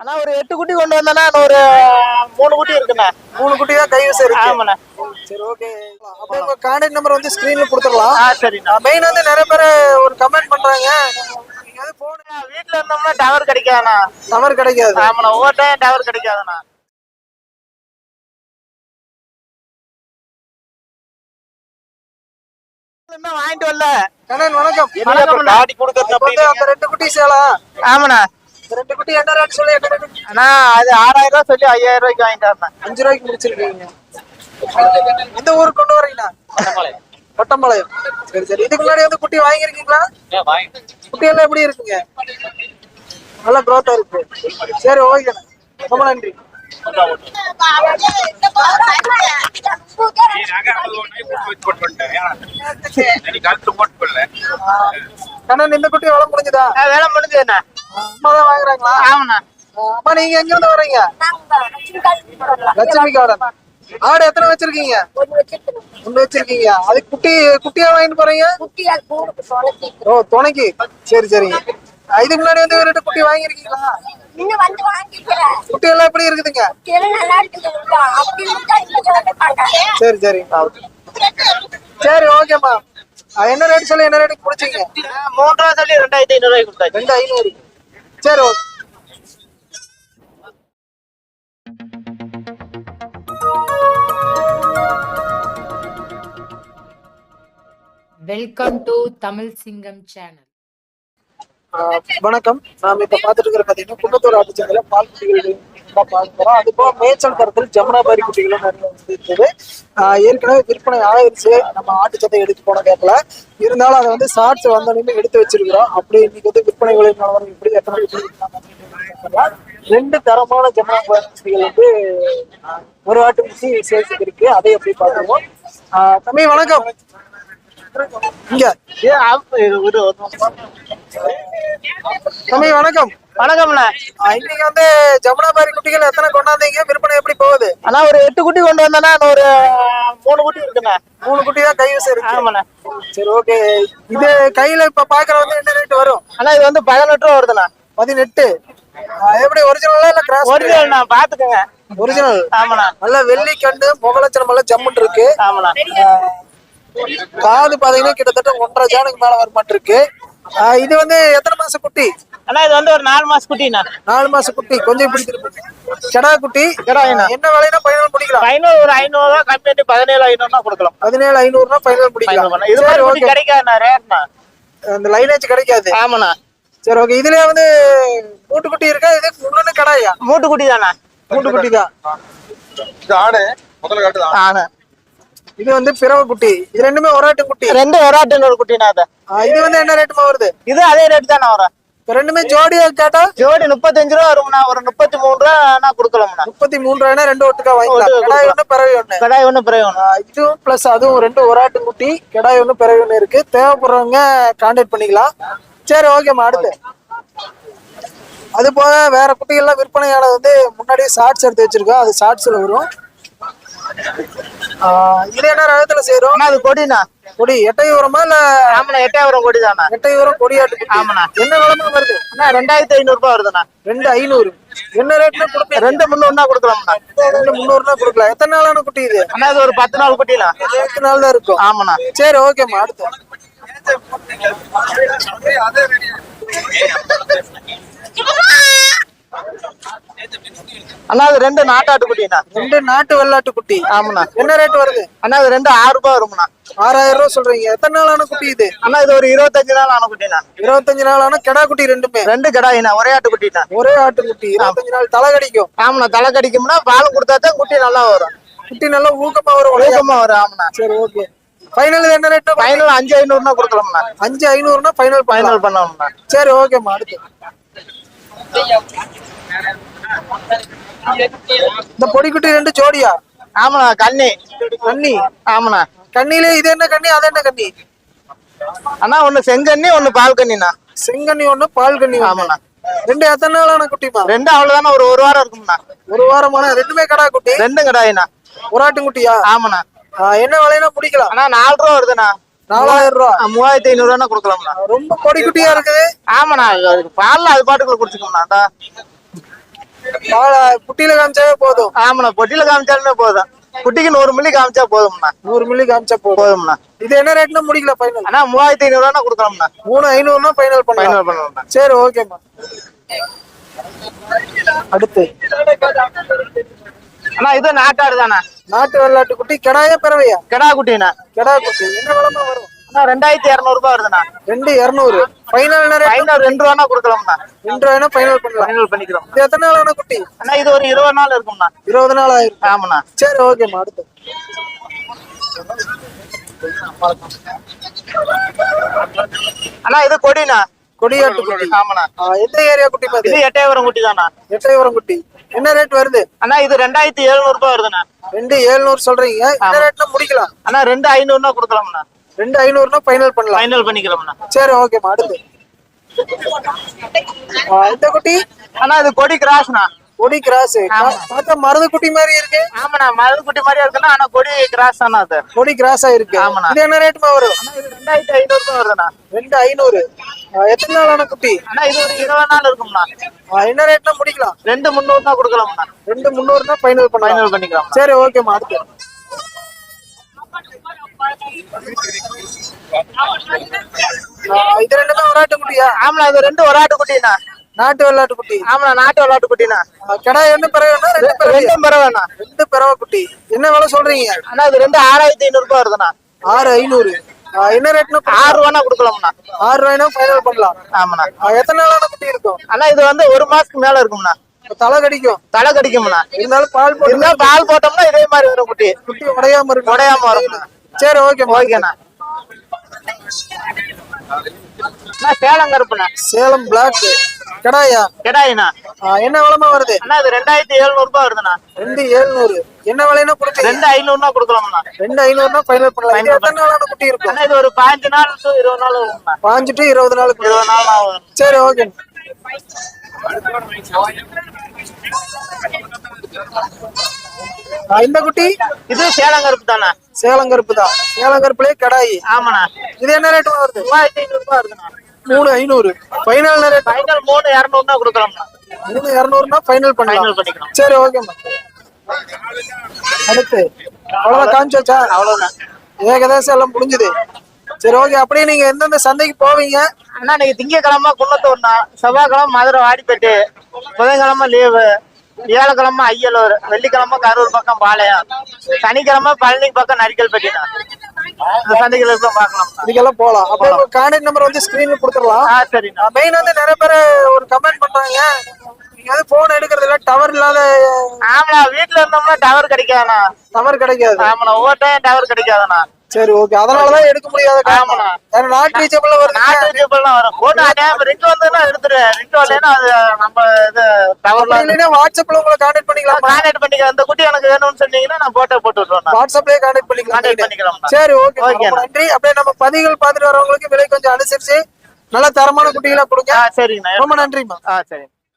ஆனா ஒரு எட்டு குட்டி கொண்டு வந்தேன்னா ஒரு மூணு குட்டி இருக்குண்ணா. மூணு குட்டி தான் கைவசம் இருக்கு? ஆமாண்ணா. சரி ஓகே அப்படியே உங்க கான்டாக்ட் நம்பர் வந்து ஸ்கிரீன்ல கொடுத்துடலாம். ஆ சரிண்ணா. மெயின் வந்து நிறைய பேர் ஒரு கமெண்ட் பண்றாங்க. நீங்க வந்து போன் வீட்டுல இருந்தோம்னா டவர் கிடைக்காதுண்ணா. நம்பர் கிடைக்காது. ஆமாண்ணா ஒவ்வொரு டைம் டவர் கிடைக்காதுண்ணா. வாங்கிட்டு வரல. கண்ணன் வணக்கம். வணக்கம். அப்ப அந்த ரெண்டு குட்டி சேலா? ஆமாண்ணா. ரெண்டு குட்டி என்ன ரேட் சொல்லி என்ன ரேட் அண்ணா அது ஆறாயிரம் ரூபாய் சொல்லி ஐயாயிரம் ரூபாய்க்கு வாங்கிட்டு வரேன் அஞ்சு ரூபாய்க்கு முடிச்சிருக்கீங்க. எந்த ஊருக்கு கொண்டு வரீங்களா? பட்டம்பாளையம் சரி சரி. இதுக்கு முன்னாடி வந்து குட்டி வாங்கியிருக்கீங்களா? குட்டி எல்லாம் எப்படி இருக்குங்க? நல்ல growth-ஆ இருக்கு. சரி ஓகே ரொம்ப நன்றி. கண்ணன் இந்த குட்டி வளம் முடிஞ்சுதா? வேலை முடிஞ்சதுண்ணா வாங்குறாங்களா? ஆமாண்ணா. அம்மா நீங்க எங்க இருந்து வர்றீங்க? லட்சுமி கார்டன். ஆடு எத்தனை வச்சிருக்கீங்க? ஒண்ணு வச்சிருக்கீங்க. அது குட்டி குட்டியா வாங்கிட்டு போறீங்க? ஓ துணைக்கு. சரி சரிங்க இதுக்கு முன்னாடி வந்து ஒரு ரெண்டு குட்டி வாங்கிக்கிறேன் குட்டி எல்லாம் எப்படி இருக்குதுங்க? சரி சரி. சரி ஓகேம்மா என்ன ரேட் சொல்லி என்ன ரேட்டுக்கு முடிச்சீங்க? மூணு ரூபா சொல்லி ரெண்டாயிரத்தி ஐநூறு ரூபாய்க்கு ரெண்டு ஐநூறு. சரி ஓகே வெல்கம் டு தமிழ் சிங்கம் சேனல் வணக்கம். நாம இப்ப பாத்துட்டு இருக்கிற பாத்தீங்கன்னா குன்னத்தூர் ஆட்டுச்சந்தையில பால் குட்டிகள் பாக்குறோம் அது போக மேய்ச்சல் தரத்தில் ஜமுனாபாரி குட்டிகளும் நிறைய வந்து இருக்குது ஏற்கனவே விற்பனை ஆயிருச்சு நம்ம ஆட்டுச்சந்தை எடுத்து போன கேட்கல. இருந்தாலும் அதை வந்து ஷார்ட்ஸ் வந்தோடனே எடுத்து வச்சிருக்கிறோம். அப்படி இன்னைக்கு வந்து விற்பனை விலை நிலவரம் எப்படி எத்தனை ரெண்டு தரமான ஜமுனாபாரி குட்டிகள் வந்து ஒரு ஆட்டு குச்சி சேர்த்து இருக்கு. அதை எப்படி பார்த்துருவோம். தம்பி வணக்கம். இங்க. தம்பி வணக்கம். வணக்கம்ண்ணா. இன்னைக்கு வந்து ஜமுனாபாரி குட்டிகள் எத்தனை கொண்டாந்தீங்க? விற்பனை எப்படி போகுது? அண்ணா ஒரு எட்டு குட்டி கொண்டு வந்தேன்னா ஒரு மூணு குட்டி இருக்குண்ணா. மூணு குட்டி தான் கைவசம் இருக்கு ஆமாண்ணா. சரி ஓகே. இது கையில இப்ப பாக்குற வந்து என்ன ரேட் வரும்? அண்ணா இது வந்து பதினெட்டு ரூபா வருதுண்ணா. பதினெட்டு. எப்படி ஒரிஜினலா இல்ல கிராஸ் ஒரிஜினல்ண்ணா பாத்துக்கோங்க. ஒரிஜினல் ஆமாண்ணா. நல்ல வெள்ளி கண்டு முகலட்சணம் எல்லாம் ஜம்முன் இருக்கு. ஆமாண்ணா. காது பாத்தீங்கன்னா கிட்டத்தட்ட ஒன்றரை ஜானுக்கு மேல வரமாட்டு இருக்கு. ஆஹ் இது வந்து எத்தனை மாசம் குட்டி? அண்ணா இது வந்து ஒரு நாலு மாசம் குட்டிண்ணா. நாலு மாசம் குட்டி. கொஞ்சம் இப்படி திருப்பி. கெடா குட்டி. கிடாய்ண்ணா. என்ன விலைனா ஃபைனல் முடிக்கலாம். ஐநூறு ஒரு ஐநூறு ரூபா கம்மி பண்ணி பதினேழு ஐநூறுனா கொடுக்கலாம். பதினேழு ஐநூறுனா முடிக்கலாம். பண்ணலாம். இது மாதிரி குட்டி ஓகே. கிடைக்காதுண்ணா ரேட்ண்ணா. அந்த லைனேஜ் கிடைக்காது. ஆமாண்ணா. சரி ஓகே. இதுலயே வந்து மூட்டு குட்டி இருக்கா? இது முன்னொன்னு கடாயா? மூட்டு குட்டி தாண்ணா மூட்டு குட்டி தான் இது ஆடு. முதல்ல காட்டுதான் ஆனா இது வந்து பிறவ குட்டி. இது ரெண்டுமே ஒராட்டு குட்டி. ரெண்டு ஒரு ஒரு அது. ஆ, இது வந்து என்ன ரேட்டுமா வருது? இது அதே ரேட் தானே வரும். ரெண்டுமே ஜோடியா கேட்டா? ஜோடி முப்பத்தஞ்சு ரூபா வரும்ண்ணா ஒரு முப்பத்தி மூணு ரூபா கொடுக்கலாம்ண்ணா. முப்பத்தி மூணு ரூபாய்னா ரெண்டு ஒட்டுக்கா வாங்கிக்கலாம். கடாய் ஒண்ணு பிறவை ஒண்ணு. கடாய் ஒண்ணு பிறகு ஒண்ணு. இதுவும் பிளஸ் அதுவும் ரெண்டு ஒராட்டு குட்டி கடாய் ஒண்ணு பிறவை ஒண்ணு இருக்கு. தேவைப்படுறவங்க கான்டாக்ட் பண்ணிக்கலாம். சரி ஓகேம்மா அடுத்து. அது போக வேற குட்டிகள்லாம் விற்பனையானது வந்து முன்னாடியே ஷார்ட்ஸ் எடுத்து வச்சிருக்கோம். அது ஷார்ட்ஸ்ல வரும். இது என்ன ரகத்துல செய்யறோம் அண்ணா அது கொடிண்ணா. கொடி. எட்டை உரமா இல்ல ஆமாண்ணா எட்டாயிரம் கொடி தாண்ணா எட்டை உரம் கொடியாட்டு. ஆமாண்ணா. என்ன விளம்பா வருது? அண்ணா ரெண்டாயிரத்தி ஐநூறு ரூபாய் வருதுண்ணா. ரெண்டு ஐநூறு. என்ன ரேட்ல கொடுப்பீங்க? ரெண்டு முந்நூறுனா கொடுக்கலாம்ண்ணா. ரெண்டு முந்நூறுனா கொடுக்கலாம் எத்தனை நாளான குட்டி இது? அண்ணா இது ஒரு பத்து நாள் குட்டிண்ணா. பத்து நாள் தான் இருக்கும். ஆமாண்ணா. சரி ஓகேம்மா அடுத்து. அண்ணா அது ரெண்டு நாட்டாட்டு குட்டிண்ணா ரெண்டு நாட்டு வெள்ளாட்டு குட்டி. ஆமாண்ணா. என்ன ரேட் வருது? அண்ணா இது ரெண்டு ஆறு ரூபாய் வரும்ண்ணா. ஆறாயிரம் ரூபாய் சொல்றீங்க. எத்தனை நாளான குட்டி இது? அண்ணா இது ஒரு இருபத்தஞ்சு நாள் ஆன குட்டிண்ணா. இருபத்தஞ்சு நாளான கெடா குட்டி ரெண்டுமே. ரெண்டு கடாயிண்ணா ஒரே ஆட்டு குட்டிண்ணா. ஒரே ஆட்டு குட்டி. இருபத்தஞ்சு நாள் தலை கடிக்கும். ஆமாண்ணா தலை கடிக்கும்னா பால் கொடுத்தா தான் குட்டி நல்லா வரும். குட்டி நல்லா ஊக்கமா வரும். வேகமா வரும் ஆமாண்ணா. சரி ஓகே. ஃபைனல் என்ன ரேட் ஃபைனல் அஞ்சு ஐநூறுனா கொடுக்கலாம்ண்ணா. அஞ்சு ஐநூறுனா ஃபைனல் ஃபைனல் ஃபைனல் பண்ணலாம்ண்ணா. சரி ஓகேம்மா அடுத்து. இந்த பொடிக்குட்டி ரெண்டு ஜோடியா? ஆமாண்ணா கண்ணி. கன்னி ஆமாண்ணா. கண்ணிலே இது என்ன கண்ணி அது என்ன கண்ணி? அண்ணா ஒண்ணு செங்கண்ணி ஒண்ணு பால் கண்ணிண்ணா செங்கண்ணி ஒண்ணு பால் கண்ணி. ஆமாண்ணா. ரெண்டு எத்தனை நாளான குட்டிமா ரெண்டு அவ்வளவுதானே ஒரு ஒரு வாரம் இருக்கும்ண்ணா. ஒரு வாரமான ரெண்டுமே கடா குட்டி? ரெண்டும் கடாயிண்ணா. ஒரு ஆட்டு குட்டியா ஆமாண்ணா என்ன விலைனா பிடிக்கலாம். அண்ணா நாலு ரூபா வருதுண்ணா. நாலாயிரம் ரூபா. மூவாயிரத்தி ஐநூறு ரூபா கொடுக்கலாம்ண்ணா ரொம்ப பொடி குட்டியா இருக்குது. ஆமாண்ணா பால்ல அது பாட்டுக்குள்ள குடிச்சுக்கோம்ண்ணா அதான். பால் குட்டியில காமிச்சாவே போதும். ஆமாண்ணா பொட்டியில காமிச்சாலுமே போதும். குட்டிக்கு நூறு மில்லி காமிச்சா போதும்ண்ணா. நூறு மில்லி காமிச்சா போதும். போதும்ண்ணா. இது என்ன ரேட்னா முடிக்கல ஃபைனல் அண்ணா மூவாயிரத்தி ஐநூறு ரூபா கொடுக்கலாம்ண்ணா. மூணு ஐநூறுனா ஃபைனல் பண்ணலாம்ண்ணா. சரி ஓகேம்மா. அடுத்து. அண்ணா இது நாட்டாடு தானே நாட்டு வெள்ளாட்டு குட்டி கிடாயா பிறவையா? கிடா குட்டிண்ணா. கிடா குட்டி. என்ன விளம்பரம் வரும்? அண்ணா ரெண்டாயிரத்தி இரநூறுபா வருதுண்ணா. ரெண்டு இரநூறு. ஃபைனல் ஃபைனல் ரெண்டு ரூபா கொடுக்கலாம்ண்ணா. ரெண்டு ரூபாய்னா ஃபைனல் பண்ணலாம் ஃபைனல் பண்ணிக்கிறோம். இது எத்தனை நாளான குட்டி? அண்ணா இது ஒரு இருபது நாள் இருக்கும்ண்ணா. இருபது நாள் ஆயிரும் ஆமாண்ணா. சரி ஓகேம்மா அடுத்து. அண்ணா இது கொடிண்ணா. கொடியாட்டு குட்டி. ஆமாண்ணா எந்த ஏரியா குட்டி இது மாதிரி எட்டயபுரம் குட்டி தானா எட்டயபுரம் குட்டி. என்ன ரேட் வருது? அண்ணா இது ரெண்டாயிரத்தி எழுநூறு ரூபாய் வருதுண்ணா. ரெண்டு ஏழ்நூறு சொல்றீங்க. என்ன ரேட்னா முடிக்கலாம். அண்ணா ரெண்டு ஐநூறுனா கொடுக்கலாம்ண்ணா. ரெண்டு ஐநூறுனா ஃபைனல் பண்ணலாம். ஃபைனல் பண்ணிக்கிறோம்ண்ணா. சரி ஓகேம்மா அடுத்து. இந்த குட்டி? அண்ணா இது கொடி கிராஸ்ண்ணா. கொடி கிராஸ். பார்த்தா மருது குட்டி மாதிரி இருக்கு. ஆமாண்ணா மருந்து குட்டி மாதிரியா இருக்குண்ணா ஆனா கொடி கிராஸ் தானே அது. கொடி கிராஸா இருக்கு. ஆமாண்ணா. இது என்ன ரேட்மா வரும்? ரெண்டாயிரத்தி ஐநூறு ரூபாய் வருதுண்ணா. ரெண்டு ஐநூறு. எத்தனை நாளான குட்டி? அண்ணா இது ஒரு இருபது நாள் இருக்கும்ண்ணா. என்ன ரேட்னா முடிக்கலாம் ரெண்டு முந்நூறு தான் கொடுக்கலாம்ண்ணா. ரெண்டு முந்நூறுனா ஃபைனல் பண்ணலாம். ஃபைனல் பண்ணிக்கலாம் சரி ஓகேம்மா அடுத்து. இது ரெண்டுமே விளையாட்டு குட்டியா? ஆமாண்ணா இது ரெண்டு ஒரு ஆட்டு குட்டிண்ணா. நாட்டு வெள்ளாட்டு குட்டி. ஆமாண்ணா நாட்டு விளையாட்டு குட்டிண்ணா. ஆ, கிடா என்ன பிறகு ரெண்டும் பரவாயில்லண்ணா ரெண்டு பிறவை குட்டி. என்ன விலை சொல்றீங்க. அண்ணா இது ரெண்டு ஆறாயிரத்தி ஐநூறு ரூபாய் வருதுண்ணா. ஆறு ஐநூறு. என்ன ரேட்னா ஆறு ரூபானா கொடுக்கலாம்ண்ணா. ஆறு ரூபாய்னா ஃபைனல் பண்ணலாம். ஆமாண்ணா. எத்தனை நாளான குட்டி இருக்கும்? அண்ணா இது வந்து ஒரு மாசத்துக்கு மேல இருக்கும்ண்ணா. தலை கடிக்கும். தலை கடிக்கும்ண்ணா. இருந்தாலும் பால் போட்டு இருந்தா பால் போட்டோம்னா இதே மாதிரி வரும் குட்டி. குட்டி உடையாம இருக்கும். உடையாம வரும்ண்ணா சரி ஓகே ஓகேண்ணா. அண்ணா சேலம் கருப்புண்ணா. சேலம் பிளாக் கடாயா? கெடாயிண்ணா ஆ, என்ன விலைமா வருது? அண்ணா இது ரெண்டாயிரத்தி எழுநூறு ரூபாய் வருதுண்ணா. ரெண்டு ஏழ்நூறு என்ன விலைன்னா கொடுப்பீங்க? ரெண்டு ஐநூறுனா கொடுக்கலாம்ண்ணா. ரெண்டு ஐநூறுனா ஃபைனல் பண்ணலாம். இது எத்தனை நாளான குட்டி இருக்கும்? அண்ணா இது ஒரு பாஞ்சு நாள் to இருபது நாள் வரும்ண்ணா பாஞ்சு டு இருபது நாளுக்கு இருபது நாள் ஆகும். சரி ஓகே. இந்த குட்டி? இது சேலம் கருப்பு தானே சேலம் கருப்பு தான். சேலம் கருப்புலயே கடாயி. ஆமாண்ணா. இது என்ன ரேட் வருது? மூவாயிரத்தி ஐநூறு ரூபாய் வருதுண்ணா. மூணு ஐநூறு. ஃபைனல் ஃபைனல் மூணு இரநூறுனா கொடுக்கலாம்ண்ணா மூணு இரநூறுனா ஃபைனல் பண்ணலாம் சரி ஓகேம்மா அடுத்து. அவ்வளவுதான் காமிச்சாச்சா அவ்வளவுதான். ஏகദേശம் எல்லாம் முடிஞ்சுது சரி ஓகே அப்படியே நீங்க எந்தெந்த சந்தைக்கு போவீங்க? அண்ணா இன்னைக்கு திங்கக்கிழமை குன்னத்தூர்ண்ணா செவ்வாய்க்கிழமை மதுரை வாடிப்பேட்டு புதன்கிழமை லீவு வியாழக்கிழமை ஐயலூர் வெள்ளிக்கிழமை கரூர் பக்கம் பாளையம் சனிக்கிழமை பழனி பக்கம் நரிக்கல்பட்டிண்ணா இந்த சந்தைகள் இருக்க பார்க்கலாம். இதுக்கெல்லாம் போலாம். அப்படியே உங்க கான்டாக்ட் நம்பர் வந்து ஸ்கிரீன்ல கொடுத்துடலாம். ஆ சரிண்ணா மெயின் வந்து நிறைய பேர் ஒரு கமெண்ட் பண்றாங்க. நீங்க வந்து போன் எடுக்கிறது இல்ல டவர் இல்லாத ஆமாண்ணா வீட்டுல இருந்தோம்னா டவர் கிடைக்காதுண்ணா. டவர் கிடைக்காது. ஆமாண்ணா ஒவ்வொரு டைம் டவர் கிடைக்காதுண்ணா. சரி ஓகே அதனாலதான் எடுக்க முடியாத. காரணம் நாட் ரீச்சபிள் வருது. நாட்டு ஜிப்பெல்லாம் வரும். போட்டு டைம் ரிங் வந்ததுன்னா எடுத்துரு. ரிங் வரலைன்னா அது நம்ம இது டவர்ல இல்லைன்னா வாட்ஸ்அப்ல உங்களை கான்டாக்ட் பண்ணிக்கலாம்? கான்டாக்ட் பண்ணிக்கிறேன் இந்த குட்டி எனக்கு வேணும்னு சொன்னீங்கன்னா நான் போட்டோ போட்டு விட்டுருவேன் வாட்ஸ்அப்லயே கான்டாக்ட் பண்ணிக்கலாம். கான்டாக்ட் பண்ணிக்கலாம் சரி ஓகே ஓகே. நன்றி. அப்படியே நம்ம பதிகள் பார்த்துட்டு வரவங்களுக்கு விலை கொஞ்சம் அனுசரிச்சு நல்ல தரமான குட்டிகளா கொடுங்க. சரிங்கண்ணா. ரொம்ப நன்றிம்மா. ஆ சரி